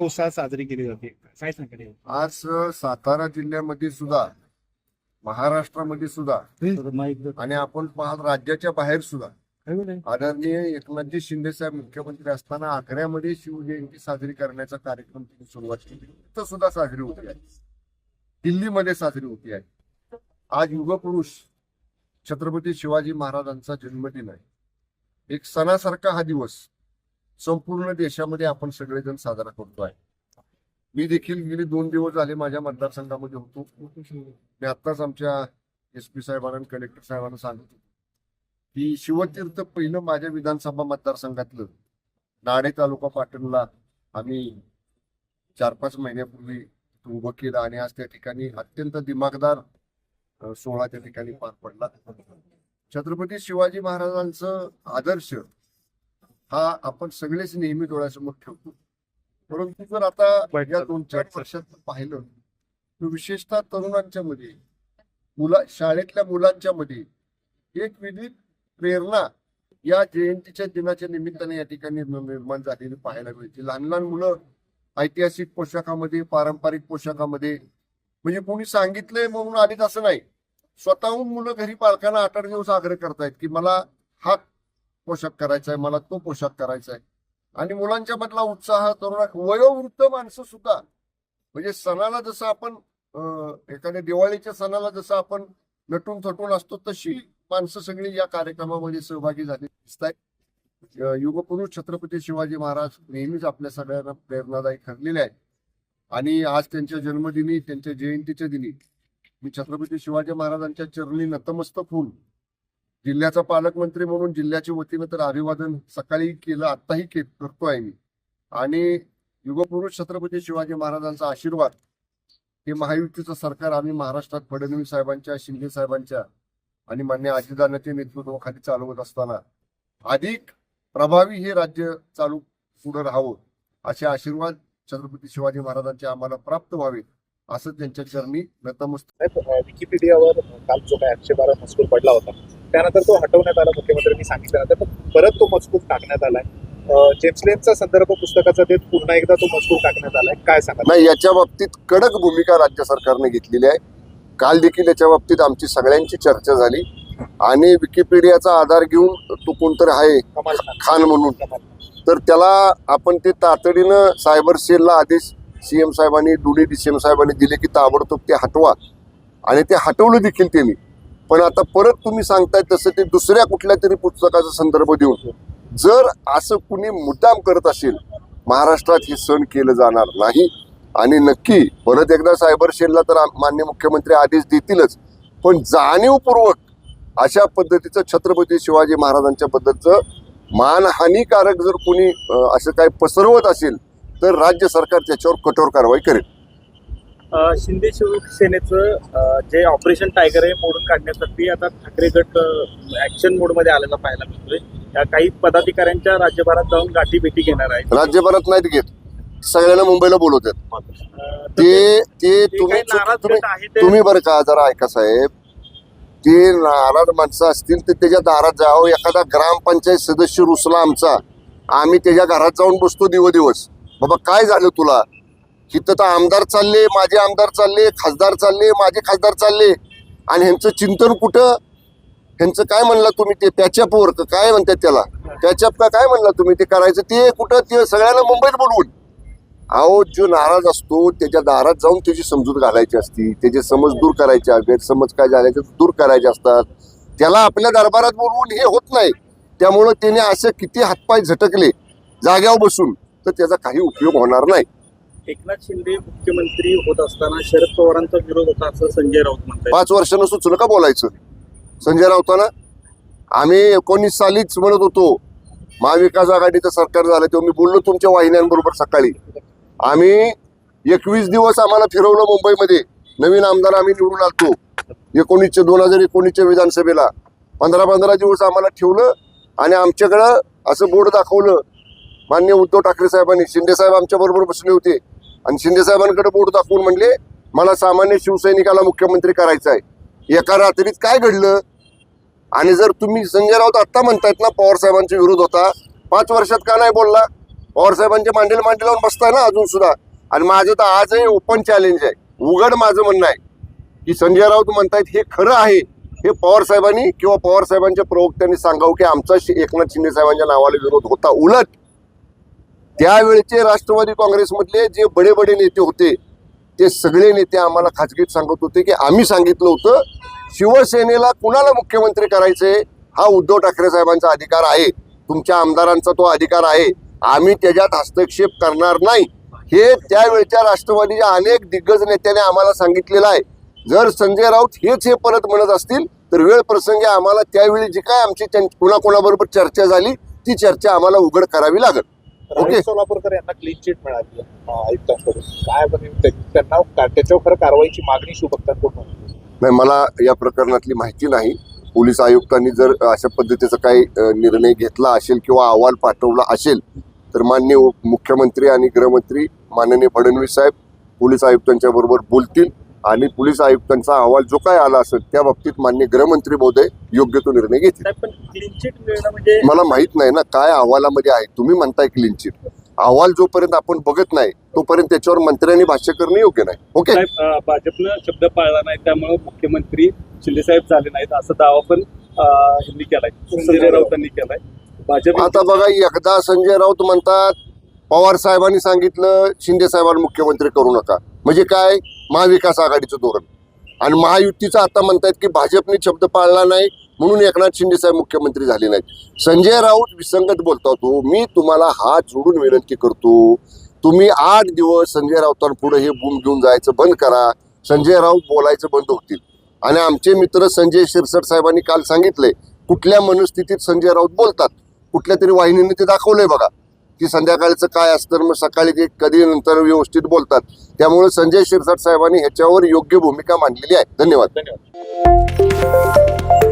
उत्साहात साजरी केली जाते. काय सांगता आज सातारा जिल्ह्यामध्ये सुद्धा महाराष्ट्रामध्ये सुद्धा आणि आपण पाहत राज्याच्या बाहेर सुद्धा आदरणीय एकनाथजी शिंदे साहेब मुख्यमंत्री असताना आग्र्यामध्ये शिवजयंती साजरी करण्याचा कार्यक्रम त्यांनी सुरुवात केली. तिथं सुद्धा साजरी होती. आहे दिल्लीमध्ये साजरी होती. आहे आज युगपुरुष छत्रपती शिवाजी महाराजांचा जन्मदिन आहे. एक सणासारखा हा दिवस. संपूर्ण देशामध्ये आपण सगळेजण साजरा करतो आहे. मी देखील गेले दोन दिवस झाले माझ्या मतदारसंघामध्ये होतो. मी आत्ताच आमच्या एस पी साहेबांना आणि कलेक्टर साहेबांना सांगत. होतो की शिवतीर्थ पहिलं माझ्या विधानसभा मतदारसंघातलं. नाडे तालुका पाटणला आम्ही चार पाच महिन्यापूर्वी उभं केलं आणि आज त्या ठिकाणी अत्यंत दिमागदार सोहळा त्या ठिकाणी पार पडला. छत्रपती शिवाजी महाराजांचं आदर्श हा आपण सगळेच नेहमी डोळ्यासमोर ठेवतो. परंतु जर आता या दोन चार वर्षात पाहिलं तर विशेषतः तरुणांच्या मध्ये मुला शाळेतल्या मुलांच्या मध्ये एक वेगळी प्रेरणा या जयंतीच्या दिनाच्या निमित्ताने या ठिकाणी निर्म- निर्माण झालेली पाहायला मिळते. लहान लहान मुलं ऐतिहासिक पोशाखामध्ये पारंपरिक पोशाखामध्ये म्हणजे कोणी सांगितलंय म्हणून आलीच असं नाही. स्वतःहून मुलं घरी पालकांना आठ आठ दिवस आग्रह करतायत की मला हा पोशाख करायचा आहे मला तो पोशाख करायचा आहे आणि मुलांच्या मधला उत्साह तरुणा वयोवृद्ध माणसं सुद्धा. म्हणजे सणाला जसं आपण एखाद्या दिवाळीच्या सणाला जसं आपण नटून थटून असतो तशी माणसं सगळी या कार्यक्रमामध्ये सहभागी झाली. दिसत आहेत युगपुरुष छत्रपती शिवाजी महाराज नेहमीच आपल्या सगळ्यांना प्रेरणादायी ठरलेले आहेत. आणि आज त्यांच्या जन्मदिनी त्यांच्या जयंतीच्या दिनी मी छत्रपती शिवाजी महाराजांच्या चरणी नतमस्तक होऊन जिल्ह्याचा पालकमंत्री म्हणून जिल्ह्याच्या वतीनं तर अभिवादन सकाळी केलं आत्ताही के करतोय मी आणि युगपुरुष छत्रपती शिवाजी महाराजांचा आशीर्वाद हे महायुतीचं सरकार आम्ही महाराष्ट्रात फडणवीस साहेबांच्या शिंदे साहेबांच्या आणि मान्य अजितदादांच्या नेतृत्वाखाली चालवत असताना अधिक प्रभावी हे राज्य चालू पुढे राहावं असे आशीर्वाद छत्रपती शिवाजी महाराजांचे आम्हाला प्राप्त व्हावे असं त्यांच्या चरणी नतमस्त विकिपीडियावर काल जो काही आक्षेपार्ह मजकूर पडला होता त्यानंतर तो हटवण्यात आला मुख्यमंत्र्यांनी सांगितल्यानंतर पण परत तो मजकूर टाकण्यात आलाय. अं, जेम्स लेनचा संदर्भ पुस्तकाचा देत पुन्हा एकदा तो मजकूर टाकण्यात आलाय. काय सांगा नाही याच्या बाबतीत कडक भूमिका राज्य सरकारने घेतलेली आहे. काल देखील याच्या बाबतीत आमची सगळ्यांची चर्चा झाली. आणि विकिपीडियाचा आधार घेऊन तो कोणतरी आहे खान म्हणून. तर त्याला आपण ते तातडीनं सायबर सेलला आदेश सीएम साहेबांनी डुडी डी सी एम साहेबांनी दिले की ताबडतोब ते हटवा. आणि ते हटवलं देखील त्यांनी. पण आता परत तुम्ही सांगताय तसं ते दुसऱ्या कुठल्या तरी पुस्तकाचा संदर्भ देऊन. जर असं कुणी मुद्दाम करत असेल महाराष्ट्रात हे सण केलं जाणार नाही. आणि नक्की परत एकदा सायबर सेलला तर मान्य मुख्यमंत्री आदेश देतीलच. पण जाणीवपूर्वक अशा पद्धतीचं छत्रपती शिवाजी महाराजांच्या बद्दलचं मानहानीकारक जर कोणी असं काही पसरवत असेल तर राज्य सरकार त्याच्यावर कठोर कारवाई करेल. शिंदे शिवसेनेचं जे ऑपरेशन टायगर आहे मोडून काढण्यासाठी आता ठाकरे गट ऍक्शन मोडमध्ये आलेला पाहायला मिळतोय. काही पदाधिकाऱ्यांच्या राज्यभरात जाऊन गाठी भेटी घेणार आहेत. राज्यभरात नाहीत घेत. सगळ्यांना मुंबईला बोलवतात तर ते ते तुम्ही तुम्ही आहे ते बरं का जरा ऐका साहेब. ते नाराज माणसं असतील तर त्याच्या दारात जावं एखादा ग्रामपंचायत सदस्य रुसला आमचा. आम्ही त्याच्या घरात जाऊन बसतो दिव दिवस बाबा काय झालं तुला? इथं तर आमदार चालले माझे आमदार चालले खासदार चालले माझे खासदार चालले. आणि ह्यांचं चिंतन कुठं? ह्यांचं काय म्हणला तुम्ही ते? पॅचअप वर काय म्हणतात त्याला? पॅचअप का काय म्हणला तुम्ही ते करायचं? ते कुठं? ते सगळ्यांना मुंबईत बोलवून अहो जो नाराज असतो त्याच्या दारात जाऊन त्याची समजूत घालायची असती. त्याचे समज दूर करायचे गैरसमज काय झाल्याचे ते दूर करायचे असतात. त्याला आपल्या दरबारात बोलवून हे होत नाही. त्यामुळं त्याने असे किती हातपाय झटकले जाग्यावर बसून तर त्याचा काही उपयोग होणार नाही. एकनाथ शिंदे मुख्यमंत्री होत असताना शरद पवारांचा विरोध होता असं संजय राऊत म्हणतात पाच वर्षानं सुचलं का बोलायचं? संजय राऊताना? आम्ही एकोणीस सालीच म्हणत होतो महाविकास आघाडीचं सरकार झालं तेव्हा मी बोललो तुमच्या वाहिन्यांबरोबर सकाळी. आम्ही एकवीस दिवस आम्हाला फिरवलं मुंबईमध्ये. नवीन आमदार आम्ही निवडून आलतो एकोणीसच्या दोन हजार एकोणीसच्या विधानसभेला. पंधरा पंधरा दिवस आम्हाला ठेवलं आणि आमच्याकडं असं बोर्ड दाखवलं. मान्य उद्धव ठाकरे साहेबांनी शिंदे साहेब आमच्याबरोबर बसले होते. आणि शिंदे साहेबांकडे बोर्ड दाखवून म्हणले मला सामान्य शिवसैनिकाला मुख्यमंत्री करायचं आहे एका रात्रीत काय घडलं? आणि जर तुम्ही संजय राऊत आत्ता म्हणतायत ना पवार साहेबांचा विरोध होता पाच वर्षात का नाही बोलला? पवार साहेबांचे मांडीला मांडी लावून बसताय ना अजून सुद्धा. आणि माझं तर आजही ओपन चॅलेंज आहे. उघड माझं म्हणणं आहे की संजय राऊत म्हणतायत हे खरं आहे. हे पवार साहेबांनी किंवा पवार साहेबांच्या प्रवक्त्यांनी सांगावं की आमचा एकनाथ शिंदे साहेबांच्या नावाला विरोध होता. उलट त्यावेळचे राष्ट्रवादी काँग्रेसमधले जे बडे बडे नेते होते ते सगळे नेते आम्हाला खाजगीत सांगत होते की आम्ही सांगितलं होतं शिवसेनेला कुणाला मुख्यमंत्री करायचे हा उद्धव ठाकरे साहेबांचा अधिकार आहे. तुमच्या आमदारांचा तो अधिकार आहे. आम्ही त्याच्यात हस्तक्षेप करणार नाही. हे त्यावेळच्या राष्ट्रवादीच्या अनेक दिग्गज नेत्याने आम्हाला सांगितलेलं आहे. जर संजय राऊत हेच हे परत म्हणत असतील तर वेळ प्रसंगी आम्हाला त्यावेळी जी काय आमची कोणाकोणाबरोबर चर्चा झाली ती चर्चा आम्हाला उघड करावी लागेल. ओके. सोलापूरकर यांना क्लीन चिट मिळाली आयुक्तांकडून काय पण त्यांना त्याच्यावर खरं कारवाईची मागणी शिवभक्तांकडून. नाही मला या प्रकरणातली माहिती नाही पोलीस आयुक्तांनी जर अशा पद्धतीचा काही निर्णय घेतला असेल किंवा अहवाल पाठवला असेल तर माननीय उप- मुख्यमंत्री आणि गृहमंत्री माननीय फडणवीस साहेब पोलीस आयुक्तांच्या बरोबर बोलतील आणि पोलीस आयुक्तांचा अहवाल जो काय आला असेल त्या बाबतीत माननीय गृहमंत्री महोदय योग्य तो निर्णय घेतील. साहेब पण क्लीन चिट मिळणं म्हणजे मला माहीत नाही ना काय अहवालामध्ये आहे. तुम्ही म्हणताय क्लीन चिट अहवाल जोपर्यंत आपण बघत नाही तोपर्यंत त्याच्यावर मंत्र्यांनी भाष्य करणं योग्य नाही. ओके? भाजपनं शब्द पाळला नाही त्यामुळे मुख्यमंत्री शिंदे साहेब झाले नाहीत असा दावा पण अं, ह्यांनी केलाय. संजय राऊतांनी केलाय. भाजप आता बघा एकदा संजय राऊत म्हणतात पवार साहेबांनी सांगितलं शिंदे साहेबांना मुख्यमंत्री करू नका. म्हणजे काय? महाविकास आघाडीचं धोरण. आणि महायुतीचं आता म्हणतायत की भाजपने शब्द पाळला नाही म्हणून एकनाथ शिंदे साहेब मुख्यमंत्री झाले नाहीत. संजय राऊत विसंगत बोलता तो मी तुम्हाला हात जोडून विनंती करतो तुम्ही आठ दिवस संजय राऊतांपुढे हे बूम घेऊन जायचं बंद करा संजय राऊत बोलायचं बंद होतील. आणि आमचे मित्र संजय शिरसट साहेबांनी काल सांगितले कुठल्या मनस्थितीत संजय राऊत बोलतात? कुठल्या तरी वाहिनीने ते दाखवलंय बघा. की संध्याकाळचं काय असतं मग सकाळी ते कधी नंतर व्यवस्थित बोलतात. त्यामुळे संजय शिरसाट साहेबांनी ह्याच्यावर योग्य भूमिका मांडलेली आहे. धन्यवाद. धन्यवाद.